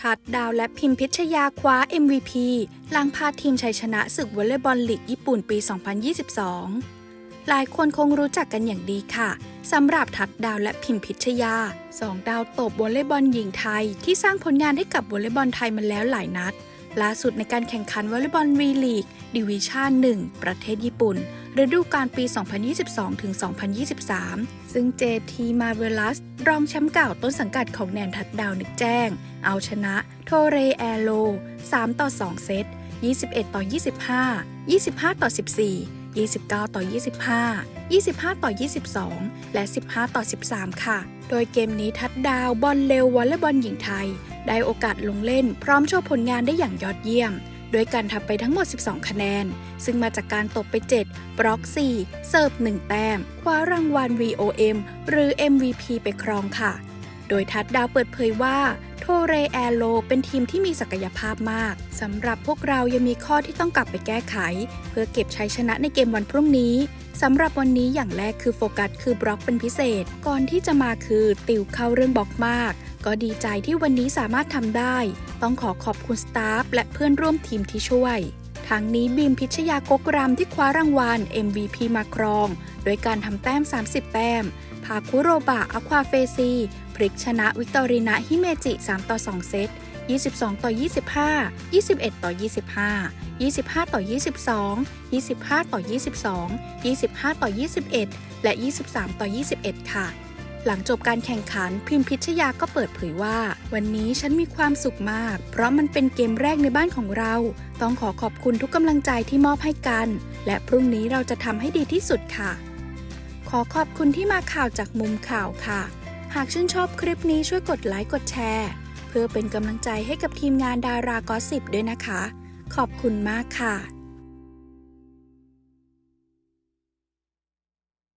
ทัดดาวและพิมพิชยาคว้า MVP หลังพาทีมชัยชนะศึกวอลเลย์บอลลีกญี่ปุ่นปี 2022 หลายคนคงรู้จักกันอย่างดีค่ะสำหรับทัดดาวและพิมพิชยาสองดาวตบวอลเลย์บอลหญิงไทย ที่สร้างผลงานให้กับวอลเลย์บอลไทยมาแล้วหลายนัด ล่าสุดในการแข่งขันวอลเลย์บอลวีลีกดิวิชั่น 1 ประเทศญี่ปุ่น ฤดูกาลปี 2022ถึง2023 ซึ่ง JT m a r v e l o u s รองแชมป์เก่าต้นสังกัดของแนนทัดดาวนึกแจ้ง เอาชนะโทเรแอโล 3 ต่อ 2 เซต 21 ต่อ 25 25 ต่อ 14 29 ต่อ 25 25 ต่อ 22 และ 15 ต่อ 13 ค่ะ โดยเกมนี้ทัดดาวบอลเร็ววอลเลย์บอลหญิงไทย ได้โอกาสลงเล่น พร้อมโชว์ผลงานได้อย่างยอดเยี่ยม โดยการทำไปทั้งหมด 12 คะแนน ซึ่งมาจากการตบไป 7 บล็อก 4เสิร์ฟ 1 แต้ม คว้ารางวัล VOM หรือ MVP ไปครองค่ะ โดยทัดดาวเปิดเผยว่าโทเรแอโลเป็นทีมที่มีศักยภาพมากสำหรับพวกเรายังมีข้อที่ต้องกลับไปแก้ไข เพื่อเก็บชัยชนะในเกมวันพรุ่งนี้ สำหรับวันนี้อย่างแรกคือโฟกัสคือบล็อกเป็นพิเศษ ก่อนที่จะมาคือติวเข้าเรื่องบล็อกมาก ก็ดีใจที่วันนี้สามารถทำได้ ต้องขอขอบคุณสตาฟและเพื่อนร่วมทีมที่ช่วยทั้งนี้บีมพิชยากกรำที่คว้ารางวัล MVP มาครอง โดยการทำแต้ม 30 แต้ม พาคุโรบะอควาเฟซี พลิกชนะวิกตอรินาฮิเมจิ 3 ต่อ 2 เซต 22 ต่อ 25 21 ต่อ 25 25 ต่อ 22 25 ต่อ 22 25 ต่อ 21 และ 23 ต่อ 21 ค่ะ หลังจบการแข่งขันพิมพิชยาก็เปิดเผยว่า วันนี้ฉันมีความสุขมาก เพราะมันเป็นเกมแรกในบ้านของเรา ต้องขอขอบคุณทุกกำลังใจที่มอบให้กัน และพรุ่งนี้เราจะทำให้ดีที่สุดค่ะ ขอขอบคุณที่มาข่าวจากมุมข่าวค่ะ หากชื่นชอบคลิปนี้ช่วยกดไลค์กดแชร์ พื่อเป็นกำลังใจให้กับทีมงานดารากอสิบด้วยนะคะ ขอบคุณมากค่ะ